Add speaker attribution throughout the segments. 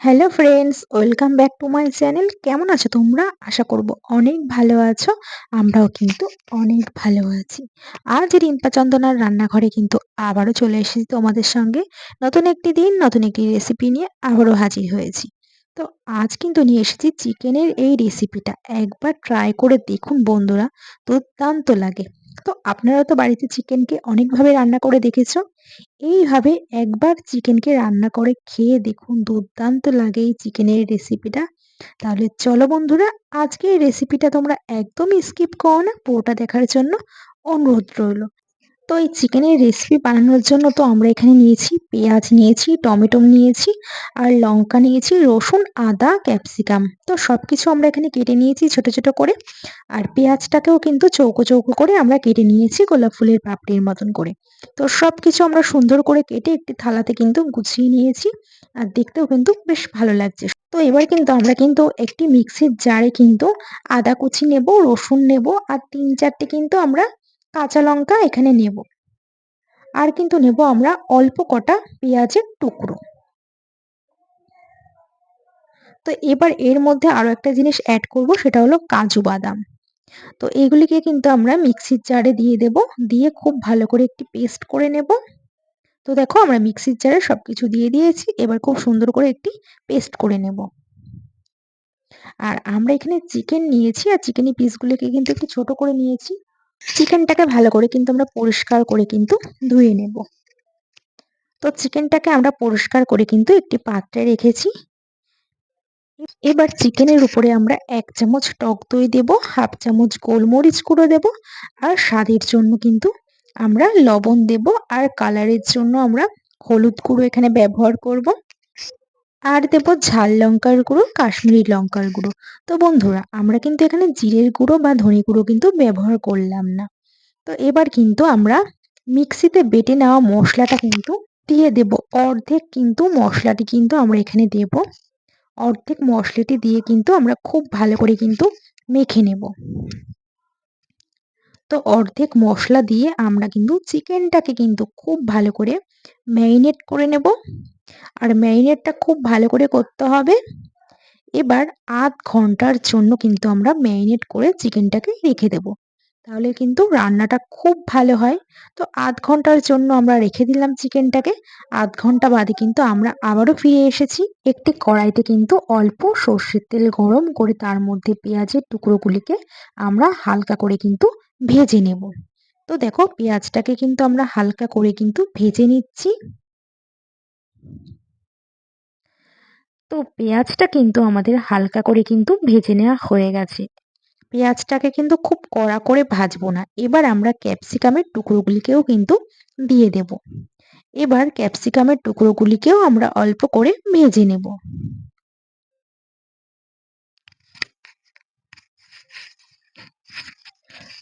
Speaker 1: Hello friends welcome back to my channel কেমন আছো তোমরা? আশা করব অনেক ভালো আছো। আমরাও কিন্তু অনেক ভালো আছি। আজ রিম্পা চন্দনার রান্নাঘরে কিন্তু আবারও চলে এসেছি তোমাদের সঙ্গে। নতুন একটি দিন, নতুন একটি রেসিপি নিয়ে আবারও হাজির হয়েছি। তো আজ কিন্তু নিয়ে এসেছি চিকেনের এই রেসিপিটা একবার ট্রাই করে দেখুন বন্ধুরা, দুর্দান্ত লাগে। তো আপনারা তো বাড়িতে চিকেনকে অনেকভাবে রান্না করে দেখেছ। এইভাবে একবার চিকেনকে রান্না করে খেয়ে দেখুন, দুর্দান্ত লাগে এই চিকেনের রেসিপিটা। তাহলে চলো বন্ধুরা আজকে এই রেসিপিটা তোমরা একদমই স্কিপ করো না, পুরোটা দেখার জন্য অনুরোধ রইল। তো এই চিকেনের রেসিপি বানানোর জন্য তো আমরা এখানে নিয়েছি পেঁয়াজ নিয়েছি, টমেটো নিয়েছি আর লঙ্কা নিয়েছি, রসুন, আদা, ক্যাপসিকাম। তো সব কিছু আমরা এখানে কেটে নিয়েছি ছোট ছোট করে। আর পেঁয়াজটাকেও কিন্তু চৌকো চৌকো করে আমরা কেটে নিয়েছি গোলাপ ফুলের পাপড়ির মতন করে। তো সব কিছু আমরা সুন্দর করে কেটে একটি থালাতে কিন্তু গুছিয়ে নিয়েছি আর দেখতেও কিন্তু বেশ ভালো লাগছে। তো এবার কিন্তু আমরা কিন্তু একটি মিক্সির জারে কিন্তু আদা কুচি নেব, রসুন নেব আর তিন চারটে কিন্তু আমরা কাঁচা লঙ্কা এখানে নেব। আর কিন্তু নেব আমরা অল্প কটা পেঁয়াজের টুকরো। তো এবার এর মধ্যে আরও একটা জিনিস অ্যাড করব, সেটা হলো কাজু বাদাম। তো এগুলিকে কিন্তু আমরা মিক্সির জারে দিয়ে দেব, দিয়ে খুব ভালো করে একটি পেস্ট করে নেব। তো দেখো আমরা মিক্সির জারে সব কিছু দিয়ে দিয়েছি, এবার খুব সুন্দর করে একটি পেস্ট করে নেব। আর আমরা এখানে চিকেন নিয়েছি, আর চিকেনের পিসগুলিকে কিন্তু একটু ছোট করে নিয়েছি। চিকেনটাকে ভালো করে কিন্তু আমরা পরিষ্কার করে কিন্তু ধুয়ে নেব। তো চিকেনটাকে আমরা পরিষ্কার করে কিন্তু একটি পাত্রে রেখেছি। এবার চিকেনের উপরে আমরা এক চামচ টক দই দেব, হাফ চামচ গোলমরিচ গুঁড়ো দেব আর স্বাদের জন্য কিন্তু আমরা লবণ দেব আর কালারের জন্য আমরা হলুদ গুঁড়ো এখানে ব্যবহার করব। আর দেব ঝাল লঙ্কার গুঁড়ো, কাশ্মীরি লঙ্কার গুঁড়ো। তো বন্ধুরা, আমরা কিন্তু এখানে জিরের গুঁড়ো বা ধনে গুঁড়ো কিন্তু ব্যবহার করলাম না। তো এবার কিন্তু আমরা মিক্সিতে বেটে নেওয়া মশলাটা কিন্তু দিয়ে দেব। অর্ধেক কিন্তু মশলাটি কিন্তু আমরা এখানে দেব। অর্ধেক মশলাটি দিয়ে কিন্তু আমরা খুব ভালো করে কিন্তু মেখে নেব। তো অর্ধেক মশলা দিয়ে আমরা কিন্তু চিকেনটাকে কিন্তু খুব ভালো করে ম্যারিনেট করে নেব। আর ম্যারিনেটটা খুব ভালো করে করতে হবে। এবার আধ ঘণ্টার জন্য কিন্তু আমরা ম্যারিনেট করে চিকেনটাকে রেখে দেব। তাহলে কিন্তু রান্নাটা খুব ভালো হয়। তো আধ ঘণ্টার জন্য আমরা রেখে দিলাম চিকেনটাকে আধ ঘণ্টা বাদে কিন্তু আমরা আবারও ফিরে এসেছি। একটি কড়াইতে কিন্তু অল্প সর্ষের তেল গরম করে তার মধ্যে পেঁয়াজের টুকরোগুলিকে আমরা হালকা করে কিন্তু ভেজে নেব। তো দেখো পেঁয়াজটাকে কিন্তু আমরা হালকা করে কিন্তু ভেজে নিচ্ছি। তো পেঁয়াজটা কিন্তু আমাদের হালকা করে কিন্তু ভেজে নেওয়া হয়ে গেছে। পেঁয়াজটাকে কিন্তু খুব কড়া করে ভাজবো না। এবার আমরা ক্যাপসিকামের টুকরোগুলিকেও কিন্তু দিয়ে দেব। এবার ক্যাপসিকামের টুকরোগুলিকেও আমরা অল্প করে ভেজে নেব।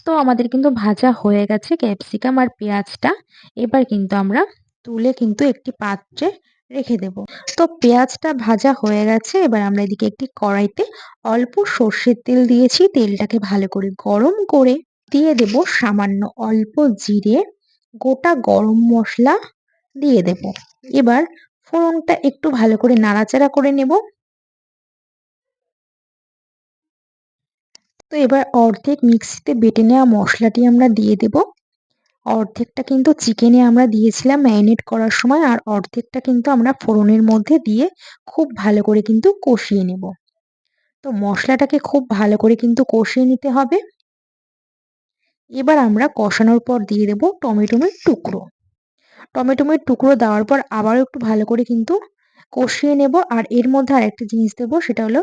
Speaker 1: তো আমাদের কিন্তু ভাজা হয়ে গেছে ক্যাপসিকাম আর পেঁয়াজটা। এবার কিন্তু আমরা তুলে কিন্তু একটি পাত্রে রেখে দেব। তো পেঁয়াজটা ভাজা হয়ে গেছে। এবার আমরা এদিকে একটি কড়াইতে অল্প সর্ষের তেল দিয়েছি। তেলটাকে ভালো করে গরম করে দিয়ে দেব সামান্য অল্প জিরে, গোটা গরম মশলা দিয়ে দেব। এবার ফোড়নটা একটু ভালো করে নাড়াচাড়া করে নেব। তো এবার অর্ধেক মিক্সিতে বেটে নেওয়া মশলাটি আমরা দিয়ে দেব। অর্ধেকটা কিন্তু চিকেনে আমরা দিয়েছিলাম ম্যারিনেট করার সময়, আর অর্ধেকটা কিন্তু আমরা ফোড়নের মধ্যে দিয়ে খুব ভালো করে কিন্তু কষিয়ে নেব। তো মশলাটাকে খুব ভালো করে কিন্তু কষিয়ে নিতে হবে। এবার আমরা কষানোর পর দিয়ে দেব টমেটোমের টুকরো। টমেটোমের টুকরো দেওয়ার পর আবারও একটু ভালো করে কিন্তু কষিয়ে নেব, আর এর মধ্যে আরেকটা জিনিস দেবো, সেটা হলো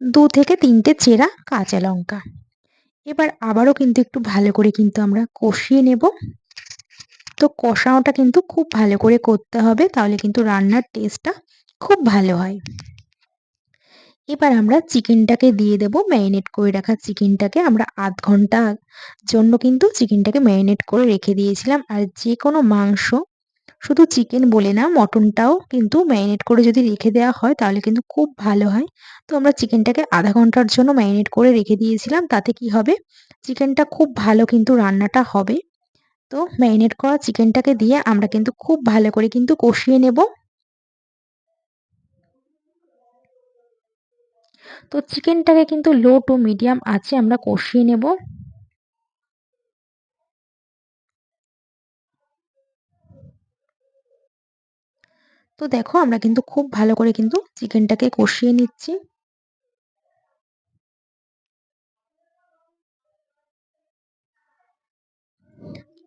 Speaker 1: দু থেকে তিনটে চেরা কাঁচা লঙ্কা। এবার আবারও কিন্তু একটু ভালো করে কিন্তু আমরা কষিয়ে নেব। তো কষানোটা কিন্তু খুব ভালো করে করতে হবে, তাহলে কিন্তু রান্নার টেস্টটা খুব ভালো হয়। এবার আমরা চিকেনটাকে দিয়ে দেব ম্যারিনেট করে রাখা চিকেনটাকে আমরা আধ ঘণ্টা জন্য কিন্তু চিকেনটাকে ম্যারিনেট করে রেখে দিয়েছিলাম। আর যে কোনো মাংস শুধু চিকেন বলে না, মটনটাও কিন্তু ম্যারিনেট করে যদি রেখে দেওয়া হয় তাহলে কিন্তু খুব ভালো হয়। তো আমরা চিকেনটাকে আধা ঘণ্টার জন্য ম্যারিনেট করে রেখে দিয়েছিলাম, তাতে কি হবে? চিকেনটা খুব ভালো কিন্তু রান্নাটা হবে। তো ম্যারিনেট করা চিকেনটাকে দিয়ে আমরা কিন্তু খুব ভালো করে কিন্তু কষিয়ে নেব। তো চিকেনটাকে কিন্তু লো টু মিডিয়াম আছে আমরা কষিয়ে নেব। তো দেখো আমরা কিন্তু খুব ভালো করে কিন্তু চিকেনটাকে কষিয়ে নিচ্ছি।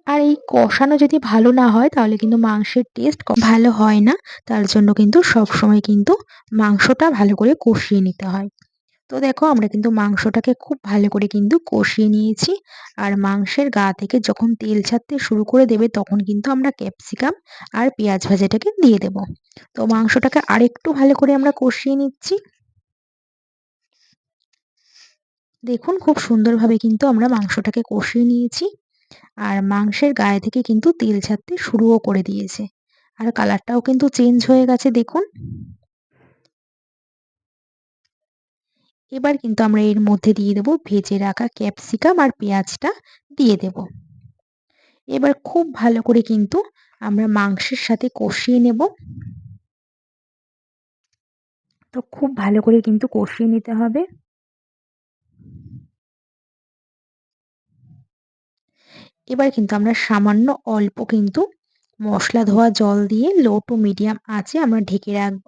Speaker 1: আর এই কষানো যদি ভালো না হয় তাহলে কিন্তু মাংসের টেস্ট ভালো হয় না। তার জন্য কিন্তু সব সময় কিন্তু মাংসটা ভালো করে কষিয়ে নিতে হয়। তো দেখো আমরা কিন্তু মাংসটাকে খুব ভালো করে কিন্তু কষিয়ে নিয়েছি। আর মাংসের গা থেকে যখন তেল ছাড়তে শুরু করে দেবে তখন কিন্তু আমরা ক্যাপসিকাম আর পেঁয়াজ ভাজাটাকে দিয়ে দেব। তো মাংসটাকে আরেকটু ভালো করে আমরা কষিয়ে নিচ্ছি। দেখুন খুব সুন্দরভাবে কিন্তু আমরা মাংসটাকে কষিয়ে নিয়েছি। আর মাংসের গায়ে থেকে কিন্তু তেল ছাড়তে শুরুও করে দিয়েছে। আর কালারটাও কিন্তু চেঞ্জ হয়ে গেছে দেখুন। এবার কিন্তু আমরা এর মধ্যে দিয়ে দেব ভেজে রাখা ক্যাপসিকাম আর পেঁয়াজটা দিয়ে দেব। এবার খুব ভালো করে কিন্তু আমরা মাংসের সাথে কষিয়ে নেব। তো খুব ভালো করে কিন্তু কষিয়ে নিতে হবে। এবার কিন্তু আমরা সামান্য অল্প কিন্তু মশলা ধোয়া জল দিয়ে লো টু মিডিয়াম আছে আমরা ঢেকে রাখব।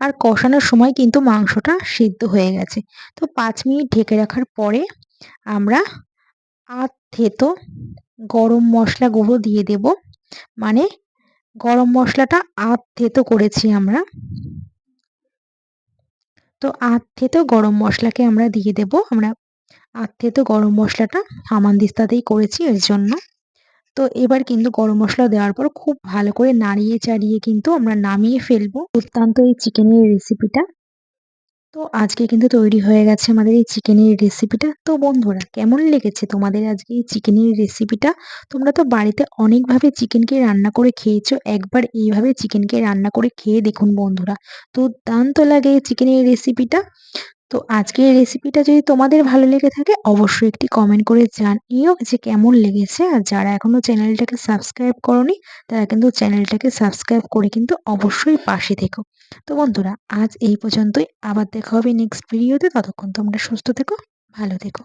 Speaker 1: আর কষানোর সময় কিন্তু মাংসটা সিদ্ধ হয়ে গেছে। তো পাঁচ মিনিট ঢেকে রাখার পরে আমরা আধ থেতো গরম মশলা গুঁড়ো দিয়ে দেব। মানে গরম মশলাটা আধ থেতো করেছি আমরা। তো আধ থেতো গরম মশলাকে আমরা দিয়ে দেব। আমরা আধ থেতো গরম মশলাটা হামানদিস্তাতেই করেছি এর জন্য। তো এবার কিন্তু গরম মশলা দেওয়ার পর খুব ভালো করে নাড়িয়ে চাড়িয়ে কিন্তু আমরা নামিয়ে ফেলব দুর্দান্ত এই চিকেনের রেসিপিটা তো আজকে কিন্তু তৈরি হয়ে গেছে আমাদের এই চিকেনের রেসিপিটা তো বন্ধুরা, কেমন লেগেছে তোমাদের আজকে এই চিকেনের রেসিপিটা তোমরা তো বাড়িতে অনেকভাবে চিকেনকে রান্না করে খেয়েছো, একবার এইভাবে চিকেনকে রান্না করে খেয়ে দেখুন বন্ধুরা। তো লাগে এই চিকেনের রেসিপিটা তো আজকের রেসিপিটা যদি তোমাদের ভালো লেগে থাকে, অবশ্যই একটি কমেন্ট করে জানিও যে কেমন লেগেছে। আর যারা এখনও চ্যানেলটাকে সাবস্ক্রাইব করনি, তারা কিন্তু চ্যানেলটাকে সাবস্ক্রাইব করে কিন্তু অবশ্যই পাশে থেকো। তো বন্ধুরা, আজ এই পর্যন্তই। আবার দেখা হবে নেক্সট ভিডিওতে ততক্ষণ তোমরা সুস্থ থেকো, ভালো থেকো।